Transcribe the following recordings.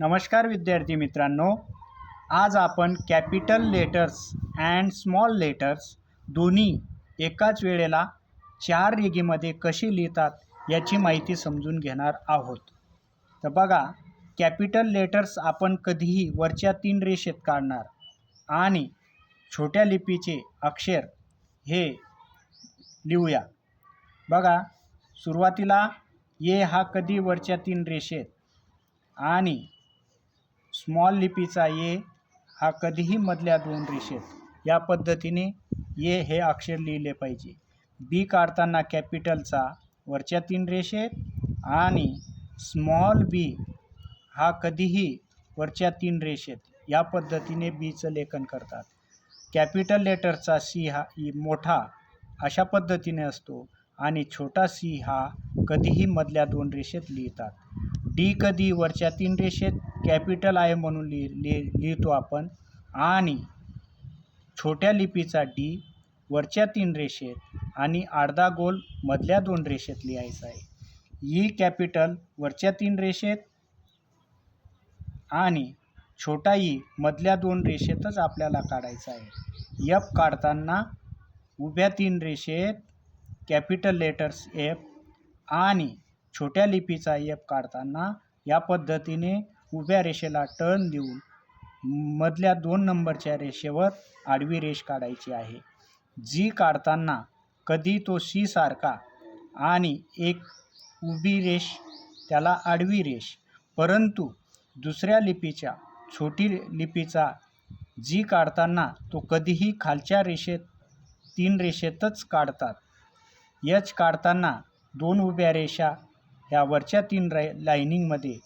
नमस्कार विद्यार्थी मित्रांनो आज आपण capital letters and small letters दोन्ही एकाच वेळेला चार रेगीमध्ये कशी लिहितात याची माहिती समजून घेणार आहोत. तर बघा कॅपिटल लेटर्स आपण कधीही वरच्या तीन रेषेत काढणार आणि छोट्या लिपीचे अक्षर हे लिहूया. बघा सुरुवातीला ये हा कधी वरच्या तीन रेषेत आणि स्मॉल लिपीचा ये हा कधीही मधल्या दोन रेषेत. या पद्धतीने ये हे अक्षर लिहिले पाहिजे. बी काढताना कॅपिटलचा वरच्या तीन रेषेत आणि स्मॉल बी हा कधीही वरच्या तीन रेषेत. या पद्धतीने बीचं लेखन करतात. कॅपिटल लेटरचा सी हा मोठा अशा पद्धतीने असतो आणि छोटा सी हा कधीही मधल्या दोन रेषेत लिहितात. डी कधी वरच्या तीन रेषेत कॅपिटल आहे म्हणून लिहि लिहि लिहितो आपण. आणि छोट्या लिपीचा डी वरच्या तीन रेषेत आणि आडदा गोल मधल्या दोन रेषेत लिहायचा आहे. ई कॅपिटल वरच्या तीन रेषेत आणि छोटा ई मधल्या दोन रेषेतच आपल्याला काढायचा आहे. यप काढताना उभ्या तीन रेषेत कॅपिटल लेटर्स एफ आणि छोट्या लिपीचा एफ काढताना या पद्धतीने उभ्या रेषेला टर्न देऊन मधल्या दोन नंबरच्या रेषेवर आडवी रेष काढायची आहे. जी काढताना कधी तो सी सारखा आणि एक उभी रेष त्याला आडवी रेष. परंतु दुसऱ्या लिपीच्या छोटी लिपीचा जी काढताना तो कधीही खालच्या रेषेत तीन रेषेतच काढतात. यच काढताना दोन उभ्या रेषा ह्या वरच्या तीन रा लाईनिंगमध्ये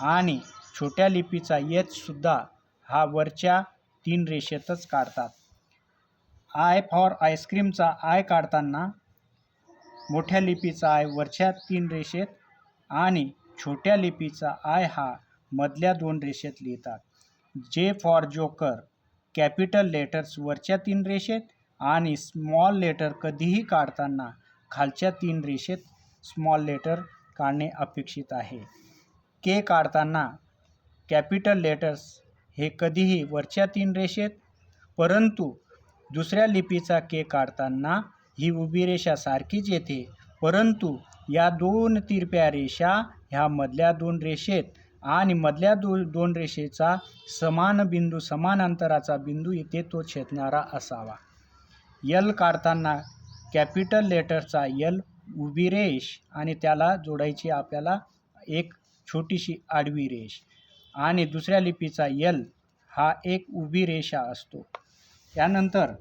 आणि छोट्या लिपीचा एचसुद्धा हा वरच्या तीन रेषेतच काढतात. आय फॉर आईस्क्रीमचा आय काढताना मोठ्या लिपीचा आय वरच्या तीन रेषेत आणि छोट्या लिपीचा आय हा मधल्या दोन रेषेत लिहितात. J for joker capital letters वरच्या तीन रेषेत आणि स्मॉल लेटर कधीही काढताना खालच्या तीन रेषेत स्मॉल लेटर काढणे अपेक्षित आहे. के काढताना कॅपिटल लेटर्स हे कधीही वरच्या तीन रेषेत परंतु दुसऱ्या लिपीचा के काढताना ही उभी रेषा सारखीच येते. परंतु या दोन तिरप्या रेषा ह्या मधल्या दोन रेषेत आणि मधल्या दो दोन रेषेचा समान बिंदू समान अंतराचा बिंदू इथे तो छेदणारा असावा. यल काढताना कॅपिटल लेटरचा यल उभी रेष आणि त्याला जोडायची आपल्याला एक छोटीशी आडवी रेष. आणि दुसऱ्या लिपीचा यल हा एक उभी रेषा असतो. त्यानंतर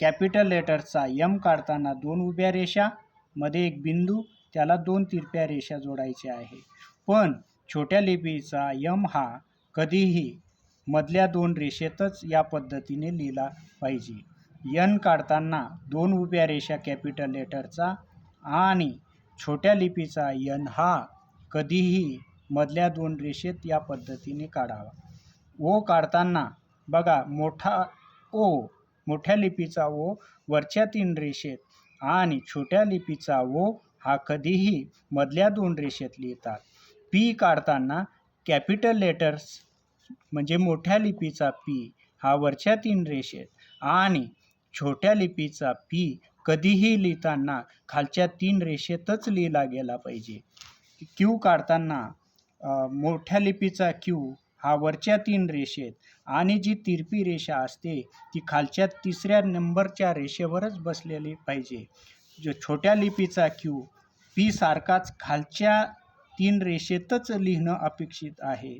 कॅपिटल लेटरचा यम काढताना दोन उभ्या रेषा मध्ये एक बिंदू त्याला दोन तिरप्या रेषा जोडायच्या आहे. पण छोट्या लिपीचा यम हा कधीही मधल्या दोन रेषेतच या पद्धतीने लिहिला पाहिजे. यन काढताना दोन उभ्या रेषा कॅपिटल लेटरचा आणि छोट्या लिपीचा यन हा कधीही मधल्या दोन रेषेत या पद्धतीने काढावा. ओ काढताना बघा मोठा ओ मोठ्या लिपीचा ओ वरच्या तीन रेषेत आणि छोट्या लिपीचा ओ हा कधीही मधल्या दोन रेषेत लिहितात. पी काढताना कॅपिटल लेटर्स म्हणजे मोठ्या लिपीचा पी हा वरच्या तीन रेषेत आणि छोट्या लिपीचा पी कधीही लिहिताना खालच्या तीन रेषेतच लिहिला गेला पाहिजे. क्यू काढताना मोठ्या लिपीचा क्यू हा वरच्या तीन रेषेत आणि जी तिरपी रेषा असते ती खालच्या तिसऱ्या नंबरच्या रेषेवरच बसलेली पाहिजे. जो छोट्या लिपीचा क्यू पी सारखाच खालच्या तीन रेषेतच लिहिणं अपेक्षित आहे.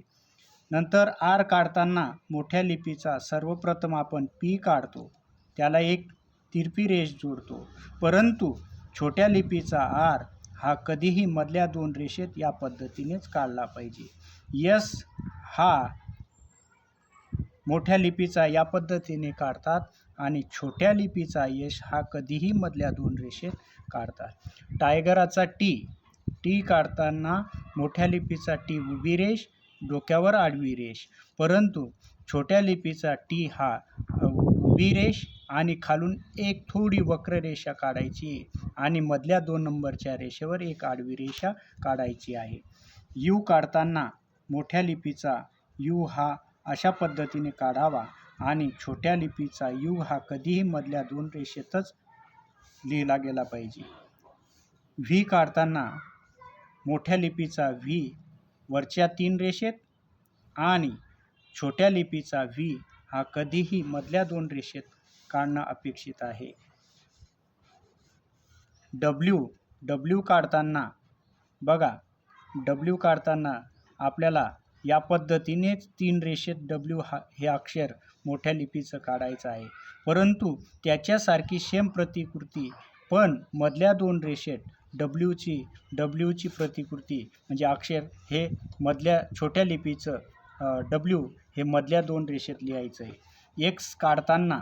नंतर आर काढताना मोठ्या लिपीचा सर्वप्रथम आपण पी काढतो. त्याला एक तिरपी रेष जोडतो. परंतु छोट्या लिपीचा आर हा कधीही मधल्या दोन रेषेत या पद्धतीनेच काढला पाहिजे. यस हा मोठ्या लिपीचा या पद्धतीने काढतात आणि छोट्या लिपीचा यश हा कधीही मधल्या दोन रेषेत काढतात. टायगराचा टी टी काढताना मोठ्या लिपीचा टी उभी रेष डोक्यावर आडवी रेष. परंतु छोट्या लिपीचा टी हा उभी रेष आणि खालून एक थोडी वक्र रेषा काढायची. आणि मधल्या दोन नंबरच्या रेषेवर एक आडवी रेषा काढायची आहे. यू काढताना मोठ्या लिपीचा यू हा अशा पद्धतीने काढावा आणि छोट्या लिपीचा यू हा कधीही मधल्या दोन रेषेतच लिहिला गेला पाहिजे. व्ही काढताना मोठ्या लिपीचा व्ही वरच्या तीन रेषेत आणि छोट्या लिपीचा व्ही हा कधीही मधल्या दोन रेषेत काढणं अपेक्षित आहे. डब्ल्यू डब्ल्यू काढताना बघा डब्ल्यू काढताना आपल्याला या पद्धतीनेच तीन रेषेत डब्ल्यू हा हे अक्षर मोठ्या लिपीचं काढायचं आहे. परंतु त्याच्यासारखी सेम प्रतिकृती पण मधल्या दोन रेषेत डब्ल्यूची डब्ल्यूची प्रतिकृती म्हणजे अक्षर हे मधल्या छोट्या लिपीचं डब्ल्यू हे मधल्या दोन रेषेत लिहायचं आहे. एक्स काढताना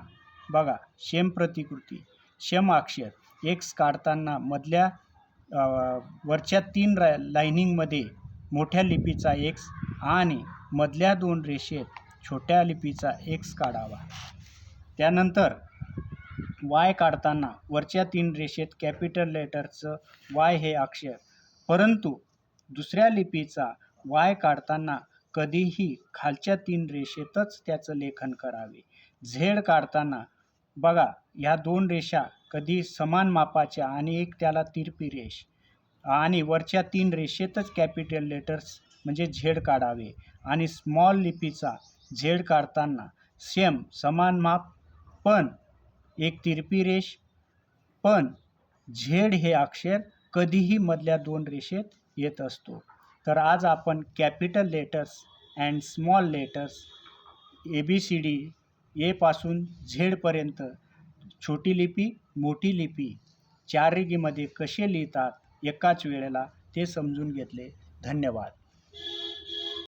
बघा सेम प्रतिकृती सेम अक्षर एक्स काढताना मधल्या वरच्या तीन रा लाईनिंगमध्ये मोठ्या लिपीचा एक्स आणि मधल्या दोन रेषेत छोट्या लिपीचा एक्स काढावा. त्यानंतर वाय काढताना वरच्या तीन रेषेत कॅपिटल लेटरचं वाय हे अक्षर. परंतु दुसऱ्या लिपीचा वाय काढताना कधीही खालच्या तीन रेषेतच त्याचं लेखन करावे. झेड काढताना बघा ह्या दोन रेषा कधी समान मापाच्या आणि एक त्याला तिरपी रेष. आणि वरच्या तीन रेषेतच कॅपिटल लेटर्स म्हणजे झेड काढावे. आणि स्मॉल लिपीचा झेड काढताना सेम समान माप पण एक तिरपी रेष पण झेड हे अक्षर कधीही मधल्या दोन रेषेत येत असतो. तर आज आपण capital letters and small letters A B C D एपासून झेडपर्यंत छोटी लिपी मोठी लिपी चार रेगीमध्ये कसे लिहितात एकाच वेळेला ते समजून घेतले. धन्यवाद.